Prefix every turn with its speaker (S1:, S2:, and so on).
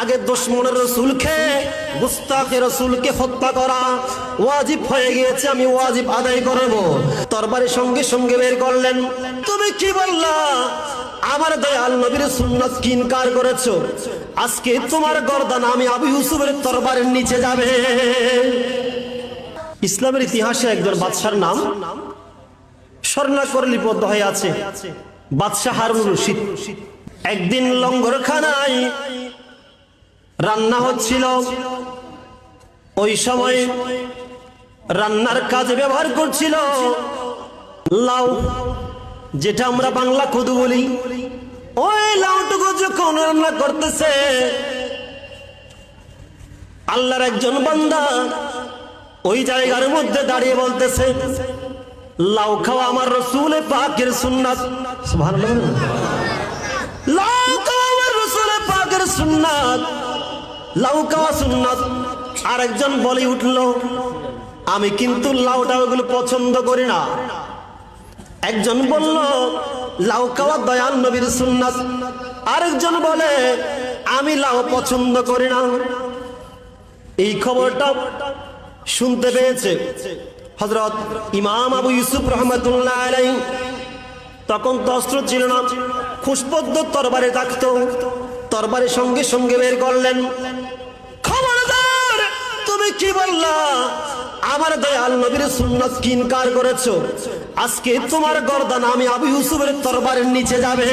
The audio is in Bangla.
S1: আগে দুশ্মনের রসুলকে, গুস্তাখে রসুলকে হত্যা করা ওয়াজিব হয়ে গিয়েছে, আমি ওয়াজিব আদায় করব। তরবারি সঙ্গে সঙ্গে বের করলেন। তুমি কি বললা? আমার দয়াল নবীর সুন্নাত কিনকার করেছ? আজকে তোমার গর্দান আমি আবু ইউসুফের তরবারের নিচে যাবে। ইসলামের ইতিহাসে একজন বাদশার নাম স্বর্ণাকর লিপিবদ্ধ হয়ে আছে, বাদশাহ হারুন রশিদ। একদিন লঙ্গরখানায় রান্না হচ্ছিল। ওই সময় রান্নার কাজে ব্যবহার করছিল। লাউ, যেটা আমরা বাংলা কদু বলি। ওই লাউটুকু যখন রান্না করতেছে, আল্লাহর একজন বান্দা ওই জায়গার মধ্যে দাঁড়িয়ে বলতেছে, লাউ খাওয়া আমার রসুলে পাকের সুন্নাত। লাউ খাওয়া আমার রসুলে পাকের সুন্নাত। লাউ খাওয়া সুন্নাত। আরেকজন বলে উঠল, আমি কিন্তু লাউটা ওগুলো পছন্দ করি না। একজন বলল লাউ খাওয়া দয়াল নবীর সুন্নাত। আরেকজন বলে, আমি লাউ পছন্দ করি না। এই খবরটা শুনতে পেয়েছে হজরত ইমাম আবু ইউসুফ রহমতুল্লাহ আলাই তখন অস্ত্র ছিল না খুশপদ্দ তরবারে থাকতো। তরবারের সঙ্গে সঙ্গে বের করলেন। খবরদার, তুমি কি বললা? আমার দয়াল নবীর সুন্নাত কিনকার করেছ? আজকে তোমার গর্দান আমি আবু ইউসুফের তরবারের নিচে যাবে।